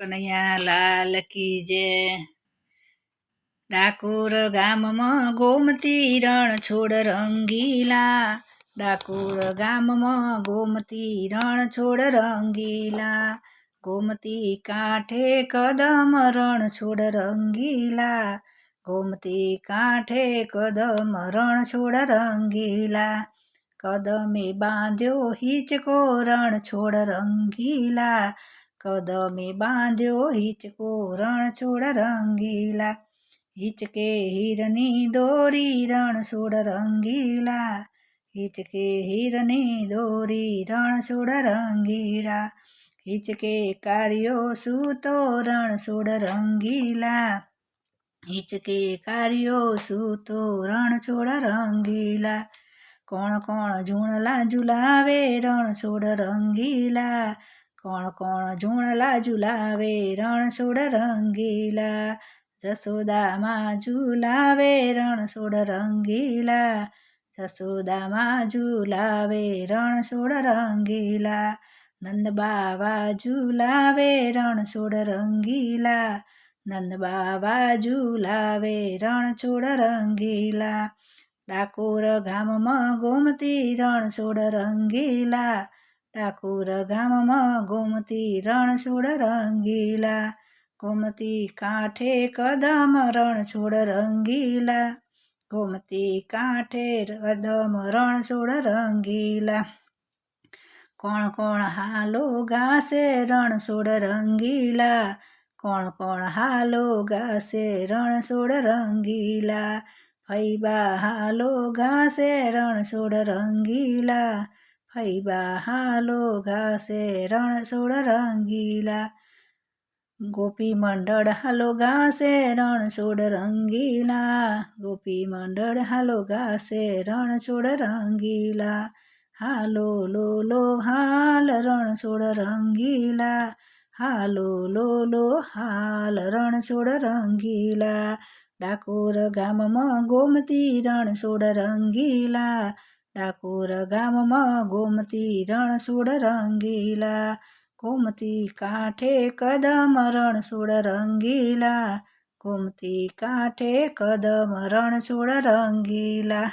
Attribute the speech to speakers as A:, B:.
A: કનૈયા લાલ કી જે ડાકોર ગામમાં ગોમતી રણ છોડ રંગીલા. ડાકોર ગામમાં ગોમતી રણ છોડ રંગીલા. ગોમતી કાંઠે કદમ રણ છોડ રંગીલા. ગોમતી કાંઠે કદમ રણ છોડ રંગીલા. કદમે બાંધ્યો હિચકો રણ છોડ રંગીલા. કદમે બાંધ્યો હિચકો રણ છોડ રંગીલા. હિચકે હીરની દોરી રણ છોડ રંગીલા. હિચકે હીરની દોરી રણ છોડ રંગીલા. હિચકે કાર્યો સૂતો રણ છોડ રંગીલા. હિચકે કાર્યો સૂતો રણ છોડ રંગીલા. કોણ કોણ ઝૂણલા ઝુલાવે રણ છોડ રંગીલા. કોણ કોણ ઝૂણલા ઝુલાવે રણ સોડ રંગીલા. જસોદામાં ઝુલાવે રણ સોડ રંગીલા. જસોદામાં ઝુલાવે રણ સોડ રંગીલા. નંદ બાવા ઝુલાવે રણ સોડ રંગીલા. નંદ બાવા ઝુલાવે રણ છોડ રંગીલા. ડાકોર ગામમાં ગોમતી રણ છોડ રંગીલા. ડાકોર ગામમાં ગોમતી રણ છોડ રંગીલા ગોમતી કાંઠે કદમ રણ છોડ રંગીલા ગોમતી કાંઠે કદમ રણ છોડ રંગીલા કોણ કોણ હાલો ગાશે રણ છોડ રંગીલા કોણ કોણ હાલો ગાશે રણ છોડ રંગીલા ફૈબા હાલો ગાશે રણ છોડ રંગીલા ફૈબા હાલો ઘાસે રણછોડ રંગીલા. ગોપી મંડળ હાલો ઘાસે રણછોડ રંગીલા. ગોપી મંડળ હાલો ઘાસે રણછોડ રંગીલા. હાલો લો લો હાલ રણછોડ રંગીલા. હાલો લો લો હાલ રણછોડ રંગીલા. ડાકોર ગામમાં ગોમતી રણછોડ રંગીલા. ડાકોર ગામમાં ગોમતી રણ છોડ રંગીલા ગોમતી કાંઠે કદમ રણ છોડ રંગીલા ગોમતી કાંઠે કદમ રણ છોડ રંગીલા